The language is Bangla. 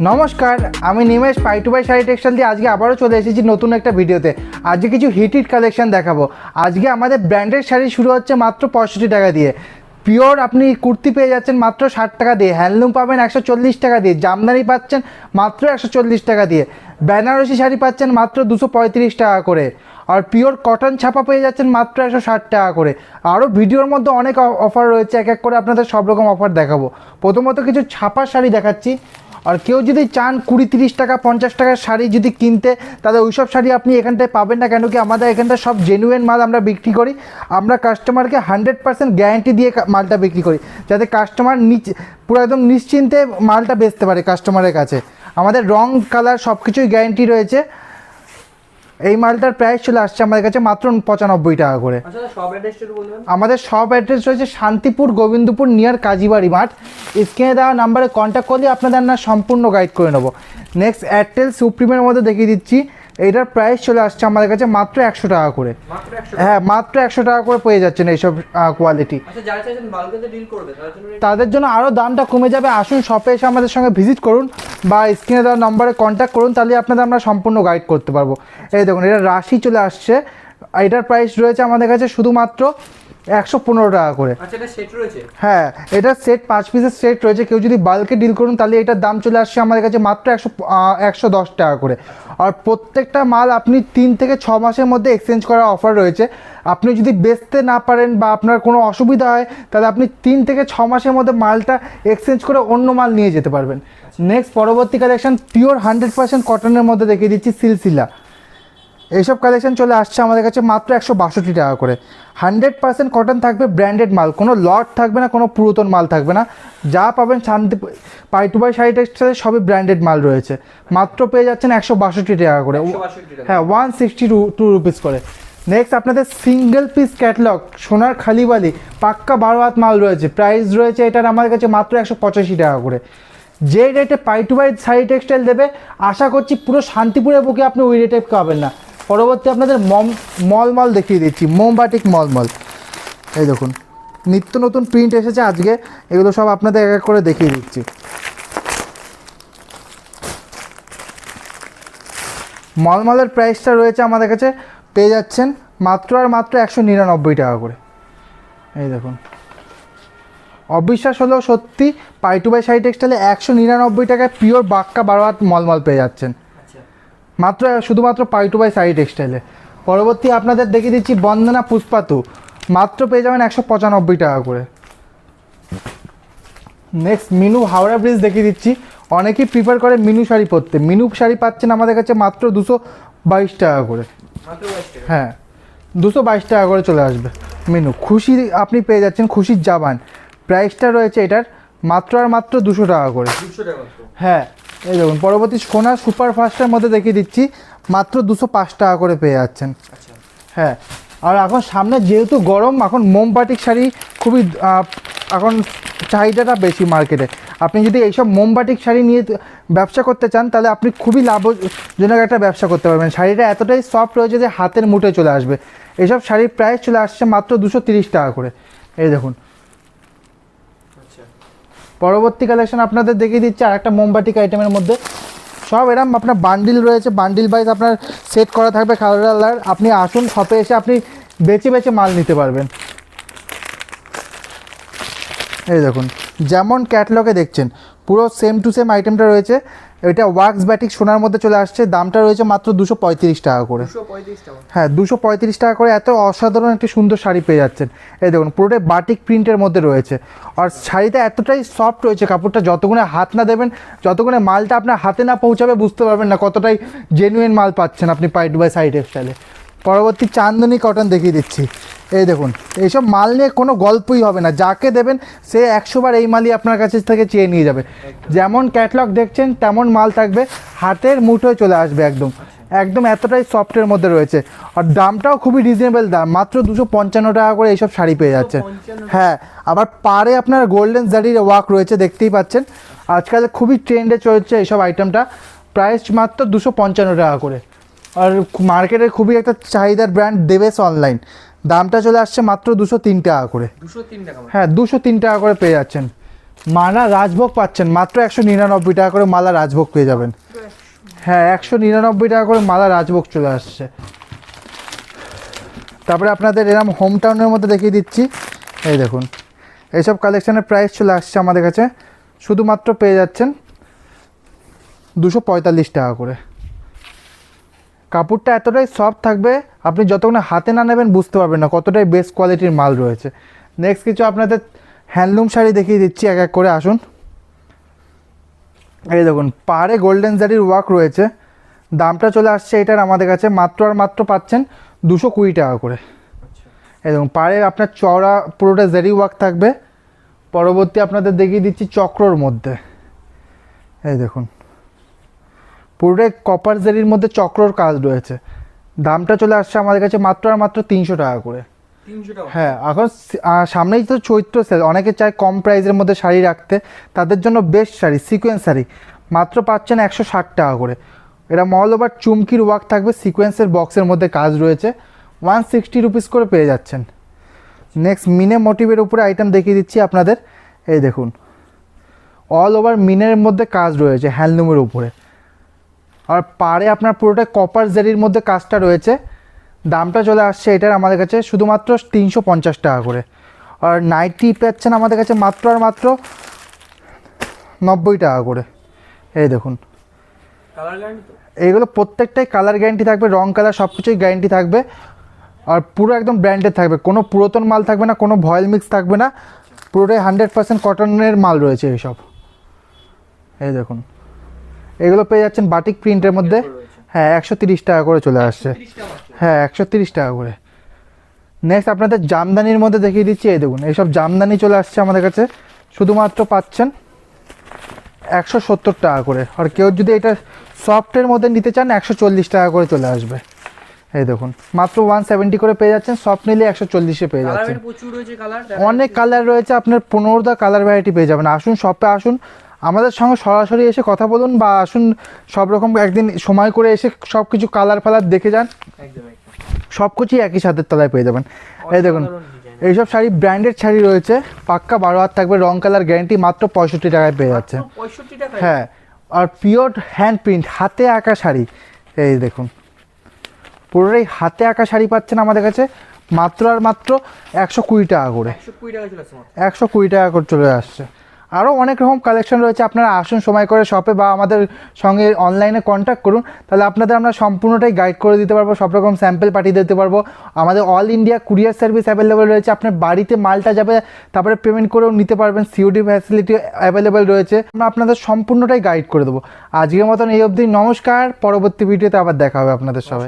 নমস্কার, আমি নিমেশ পাই টু বাই শাড়ি টেক্সটাইল দিয়ে আজকে আবারও চলে এসেছি নতুন একটা ভিডিওতে। আজকে কিছু হিট হিট কালেকশন দেখাবো। আজকে আমাদের ব্র্যান্ডেড শাড়ি শুরু হচ্ছে মাত্র পঁয়ষট্টি টাকা দিয়ে। পিওর আপনি কুর্তি পেয়ে যাচ্ছেন মাত্র ষাট টাকা দিয়ে। হ্যান্ডলুম পাবেন একশো চল্লিশ টাকা দিয়ে। জামদানি পাচ্ছেন মাত্র একশো চল্লিশ টাকা দিয়ে। বেনারসি শাড়ি পাচ্ছেন মাত্র দুশো পঁয়ত্রিশ টাকা করে। আর পিওর কটন ছাপা পেয়ে যাচ্ছেন মাত্র একশো ষাট টাকা করে। আরও ভিডিওর মধ্যে অনেক অফার রয়েছে, এক এক করে আপনাদের সব রকম অফার দেখাবো। প্রথমত কিছু ছাপা শাড়ি দেখাচ্ছি। আর কেউ যদি চান কুড়ি তিরিশ টাকা, পঞ্চাশ টাকার শাড়ি যদি কিনতে, তাহলে ওই সব শাড়ি আপনি এখানটায় পাবেন না কেন কি আমাদের এখানটা সব জেনুইন মাল আমরা বিক্রি করি। আমরা কাস্টমারকে হান্ড্রেড পার্সেন্ট গ্যারান্টি দিয়ে মালটা বিক্রি করি, যাতে কাস্টমার নিচ পুরো একদম নিশ্চিন্তে মালটা বেচতে পারে কাস্টমারের কাছে। আমাদের রং কালার সব কিছুই গ্যারান্টি রয়েছে। এই মালটার প্রাইস চলে আসছে আমাদের কাছে মাত্র পঁচানব্বই টাকা করে। আচ্ছা আমাদের সব অ্যাড্রেস রয়েছে শান্তিপুর গোবিন্দপুর নিয়ার কাজীবাড়ি মাঠ। স্ক্রিনে দেওয়া নাম্বারে কন্ট্যাক্ট করলে আপনাদের না সম্পূর্ণ গাইড করে নেব। নেক্সট এয়ারটেল সুপ্রিমের মধ্যে দেখিয়ে দিচ্ছি। এইটার প্রাইস চলে আসছে আমাদের কাছে মাত্র একশো টাকা করে। হ্যাঁ মাত্র একশো টাকা করে পেয়ে যাচ্ছেন এইসব কোয়ালিটি আচ্ছা rate- তাদের জন্য আরও দামটা কমে যাবে। আসুন শপে এসে আমাদের সঙ্গে ভিজিট করুন বা স্ক্রিনে দেওয়ার নম্বরে কন্ট্যাক্ট করুন তাহলে আপনাদের আমরা সম্পূর্ণ গাইড করতে পারব। এই দেখুন এটা রাশি চলে আসছে। এটার প্রাইস রয়েছে আমাদের কাছে শুধুমাত্র একশো পনেরো টাকা করে। আচ্ছা এটা সেট রয়েছে? হ্যাঁ এটা সেট পাঁচ পিসের সেট রয়েছে। কেউ যদি বাল্কে ডিল করুন তাহলে এটার দাম চলে আসছে আমাদের কাছে মাত্র একশো একশো দশ টাকা করে। আর প্রত্যেকটা মাল আপনি তিন থেকে ছ মাসের মধ্যে এক্সচেঞ্জ করার অফার রয়েছে। আপনি যদি বেচতে না পারেন বা আপনার কোনো অসুবিধা হয় তাহলে আপনি তিন থেকে ছ মাসের মধ্যে মালটা এক্সচেঞ্জ করে অন্য মাল নিয়ে যেতে পারবেন। নেক্সট পরবর্তী কালেকশন পিওর হান্ড্রেড পার্সেন্ট কটনের মধ্যে দেখিয়ে দিচ্ছি সিলসিলা এইসব কালেকশন চলে আসছে আমাদের কাছে মাত্র একশো বাষট্টি টাকা করে। হান্ড্রেড পার্সেন্ট কটন থাকবে ব্র্যান্ডেড মাল। কোনো লট থাকবে না কোনো পুরাতন মাল থাকবে না। যা পাবেন শান্তি পাই টু বাই শাড়ি টেক্সটাইলে সবই ব্র্যান্ডেড মাল রয়েছে। মাত্র পেয়ে যাচ্ছেন একশো বাষট্টি টাকা করে। হ্যাঁ one sixty two two rupees করে। নেক্সট আপনাদের সিঙ্গেল পিস ক্যাটলগ সোনার খালিবালি পাক্কা বারো হাত মাল রয়েছে। প্রাইস রয়েছে এটার আমার কাছে মাত্র একশো পঁচাশি টাকা করে। যে রেটে পাই টু বাই শাড়ি টেক্সটাইল দেবে আশা করছি পুরো শান্তিপুরের বুকে আপনি ওই রেটে পাবেন না। পরবর্তী আপনাদের মম মল মল দেখিয়ে দিচ্ছি মোমবাটিক মল মল এই দেখুন, নিত্য নতুন প্রিন্ট এসেছে আজকে, এগুলো সব আপনাদের এক এক করে দেখিয়ে দিচ্ছি। মলমলের প্রাইসটা রয়েছে আমাদের কাছে, পেয়ে যাচ্ছেন মাত্র আর মাত্র একশো নিরানব্বই টাকা করে। এই দেখুন অবিশ্বাস হলেও সত্যি পাই টু বাই শাড়ি টেক্সটাইলে একশো নিরানব্বই টাকায় পিওর বাক্কা বারো হাত মলমল পেয়ে যাচ্ছেন। মাত্র শুধুমাত্র পাই টু বাই শাড়ি টেক্সটাইলে। পরবর্তী আপনাদের দেখিয়ে দিচ্ছি বন্দনা পুষ্পাতু। মাত্র পেয়ে যাবেন একশো পঁচানব্বই টাকা করে। নেক্সট মিনু হাওড়া ব্রিজ দেখিয়ে দিচ্ছি। অনেকেই প্রিফার করে মিনু শাড়ি পরতে। মিনু শাড়ি পাচ্ছেন আমাদের কাছে মাত্র দুশো বাইশ টাকা করে। হ্যাঁ দুশো বাইশ টাকা করে চলে আসবে। মেনু খুশি আপনি পেয়ে যাচ্ছেন খুশির জাবান। প্রাইসটা রয়েছে এটার মাত্র আর মাত্র দুশো টাকা করে। হ্যাঁ এই দেখুন পরবর্তী সোনা সুপার ফাস্টের মধ্যে দেখিয়ে দিচ্ছি মাত্র দুশো পাঁচ টাকা করে পেয়ে যাচ্ছেন। আচ্ছা। হ্যাঁ আর এখন সামনে যেহেতু গরম এখন মোমবাটিক শাড়ি খুবই এখন চাহিদাটা বেশি মার্কেটে আপনি যদি এইসব মোমবাটিক শাড়ি নিয়ে ব্যবসা করতে চান তাহলে আপনি খুবই লাভজনক একটা ব্যবসা করতে পারবেন। শাড়িটা এতটাই সফট রয়েছে যে হাতের মুঠে চলে আসবে। এইসব শাড়ির প্রাইস চলে আসছে মাত্র দুশো তিরিশ টাকা করে। এই দেখুন পরবর্তী কালেকশন আপনাদের দেখিয়ে দিচ্ছে আর একটা মোমবাটিক আইটেমের মধ্যে। সব এরম আপনার বান্ডিল রয়েছে বান্ডিল বাইজ আপনার সেট করা থাকবে খালার আপনি আসুন শপে এসে আপনি বেছে বেছে মাল নিতে পারবেন। এই দেখুন যেমন ক্যাটলগে দেখছেন পুরো সেম টু সেম আইটেমটা রয়েছে। এটা ওয়াক্স ব্যাটিক সোনার মধ্যে চলে আসছে দামটা রয়েছে মাত্র দুশো পঁয়ত্রিশ টাকা করে। হ্যাঁ দুশো পঁয়ত্রিশ টাকা করে এত অসাধারণ একটি সুন্দর শাড়ি পেয়ে যাচ্ছেন। এই দেখুন পুরোটাই বাটিক প্রিন্টের মধ্যে রয়েছে। আর শাড়িটা এতটাই সফট রয়েছে কাপড়টা যতগুণে হাত না দেবেন যতগুণে মালটা আপনার হাতে না পৌঁছাবে বুঝতে পারবেন না কতটাই জেনুইন মাল পাচ্ছেন আপনি পাইট বাই সাইড স্টাইলে পরবর্তী চান্দনি কটন দেখিয়ে দিচ্ছি। এই দেখুন এইসব মাল নিয়ে কোনো গল্পই হবে না। যাকে দেবেন সে একশোবার এই মালই আপনার কাছে থেকে চেয়ে নিয়ে যাবে। যেমন ক্যাটলগ দেখছেন তেমন মাল থাকবে হাতের মুঠোয় চলে আসবে একদম। একদম এতটাই সফটের মধ্যে রয়েছে। আর দামটাও খুবই রিজনেবল দাম মাত্র দুশো পঞ্চান্ন টাকা করে এইসব শাড়ি পেয়ে যাচ্ছে হ্যাঁ আবার পারে আপনার গোল্ডেন জারির ওয়ার্ক রয়েছে দেখতেই পাচ্ছেন। আজকাল খুবই ট্রেন্ডে চলছে এইসব আইটেমটা প্রাইস মাত্র দুশো পঞ্চান্ন টাকা করে। আর মার্কেটের খুবই একটা চাহিদার ব্র্যান্ড দেবেস অনলাইন দামটা চলে আসছে মাত্র দুশো তিন টাকা করে। হ্যাঁ দুশো তিন টাকা করে পেয়ে যাচ্ছেন। মালা রাজভোগ পাচ্ছেন মাত্র একশো নিরানব্বই টাকা করে মালা রাজভোগ পেয়ে যাবেন। হ্যাঁ একশো নিরানব্বই টাকা করে মালা রাজভোগ চলে আসছে। তারপরে আপনাদের এরকম হোম টাউনের মধ্যে দেখিয়ে দিচ্ছি। এই দেখুন এইসব কালেকশানের প্রাইস চলে আসছে আমাদের কাছে। শুধুমাত্র পেয়ে যাচ্ছেন দুশো পঁয়তাল্লিশ টাকা করে। কাপড়টা এতটাই সফট থাকবে, আপনি যতক্ষণ হাতে না নেবেন বুঝতে পারবেন না কতটাই বেস্ট কোয়ালিটির মাল রয়েছে। নেক্সট কিছু আপনাদের হ্যান্ডলুম শাড়ি দেখিয়ে দিচ্ছি, এক এক করে আসুন। এই দেখুন পাড়ে গোল্ডেন জারির ওয়ার্ক রয়েছে। দামটা চলে আসছে এটার আমাদের কাছে, মাত্র আর মাত্র পাচ্ছেন দুশো কুড়ি টাকা করে। এই দেখুন পাড়ে আপনার চওড়া পুরোটা জারি ওয়ার্ক থাকবে। পরবর্তী আপনাদের দেখিয়ে দিচ্ছি চক্রর মধ্যে। এই দেখুন পুরোটাই কপার জারির মধ্যে চক্রর কাজ রয়েছে। দামটা চলে আসছে আমাদের কাছে মাত্র আর মাত্র তিনশো টাকা করে। হ্যাঁ এখন সামনেই তো চৈত্র সেল অনেকে চায় কম প্রাইসের মধ্যে শাড়ি রাখতে। তাদের জন্য বেস্ট শাড়ি সিকোয়েন্স শাড়ি। মাত্র পাচ্ছেন একশো ষাট টাকা করে। এটা মল ওভার চুমকির ওয়ার্ক থাকবে সিকোয়েন্সের বক্সের মধ্যে কাজ রয়েছে। ওয়ান সিক্সটি রুপিস করে পেয়ে যাচ্ছেন। নেক্সট মিনে মোটিভের উপরে আইটেম দেখিয়ে দিচ্ছি আপনাদের। এই দেখুন। অল ওভার মিনের মধ্যে কাজ রয়েছে হ্যান্ডলুমের উপরে। আর পাড়ে আপনার পুরোটা কপার জেরির মধ্যে কাজটা রয়েছে। দামটা চলে আসছে এটার আমাদের কাছে শুধুমাত্র তিনশো পঞ্চাশ টাকা করে। আর নাইটি পাচ্ছেন আমাদের কাছে মাত্র আর মাত্র নব্বই টাকা করে। এই দেখুন। কালার গ্যারান্টি তো? এইগুলো প্রত্যেকটাই কালার গ্যারান্টি থাকবে রং কালার সব কিছুই গ্যারান্টি থাকবে। আর পুরো একদম ব্র্যান্ডেড থাকবে। কোনো পুরাতন মাল থাকবে না কোনো ভয়েল মিক্স থাকবে না। পুরোটাই হান্ড্রেড পার্সেন্ট কটনের মাল রয়েছে এইসব এই দেখুন। এগুলো পেয়ে যাচ্ছেন বাটিক প্রিন্টের মধ্যে। হ্যাঁ একশো তিরিশ টাকা করে চলে আসছে। 30 টাকা মাত্র। হ্যাঁ একশো তিরিশ টাকা করে। নেক্সট আপনাদের জামদানির মধ্যে দেখিয়ে দিচ্ছি এই দেখুন এইসব জামদানি চলে আসছে আমাদের কাছে। শুধুমাত্র পাচ্ছেন একশো সত্তর টাকা করে। আর কেউ যদি এটা সফটের মধ্যে নিতে চান একশো চল্লিশ টাকা করে চলে আসবে। এই দেখুন মাত্র ওয়ান সেভেন্টি করে পেয়ে যাচ্ছেন সফট নিলে একশো চল্লিশে পেয়ে যাচ্ছেন। অনেক কালার রয়েছে আপনার পনেরোটা কালার ভ্যারাইটি পেয়ে যাবেন। আসুন শপে আসুন আমাদের সঙ্গে সরাসরি এসে কথা বলুন বা আসুন সব রকম একদিন সময় করে এসে সব কিছু কালার ফালার দেখে যান। সব কিছুই একই ছাদের তলায় পেয়ে যাবেন। এই দেখুন। এইসব শাড়ি ব্র্যান্ডেড শাড়ি রয়েছে পাক্কা বারো হাত থাকবে রং কালার গ্যারান্টি মাত্র পঁয়ষট্টি টাকায় পেয়ে যাচ্ছে মাত্র 65 টাকায়? হ্যাঁ আর পিওর হ্যান্ড প্রিন্ট হাতে আঁকা শাড়ি। এই দেখুন পুরোটাই হাতে আঁকা শাড়ি পাচ্ছেন আমাদের কাছে মাত্র আর মাত্র একশো কুড়ি টাকা করে। 120 টাকা চলে আসছে মাত্র। একশো কুড়ি টাকা করে চলে আসছে। আরও অনেক রকম কালেকশন রয়েছে। আপনারা আসুন সময় করে শপে বা আমাদের সঙ্গে অনলাইনে কন্ট্যাক্ট করুন। তাহলে আপনাদের আমরা সম্পূর্ণটাই গাইড করে দিতে পারব, সব রকম স্যাম্পেল পাঠিয়ে দিতে পারব। আমাদের all India courier service available রয়েছে। আপনার বাড়িতে মালটা যাবে, তারপরে পেমেন্ট করেও নিতে পারবেন। সিওডি ফ্যাসিলিটি অ্যাভেলেবেল রয়েছে। আমরা আপনাদের সম্পূর্ণটাই গাইড করে দেবো। আজকের মতন এই অবধি, নমস্কার। পরবর্তী ভিডিওতে আবার দেখা হবে আপনাদের সবাই।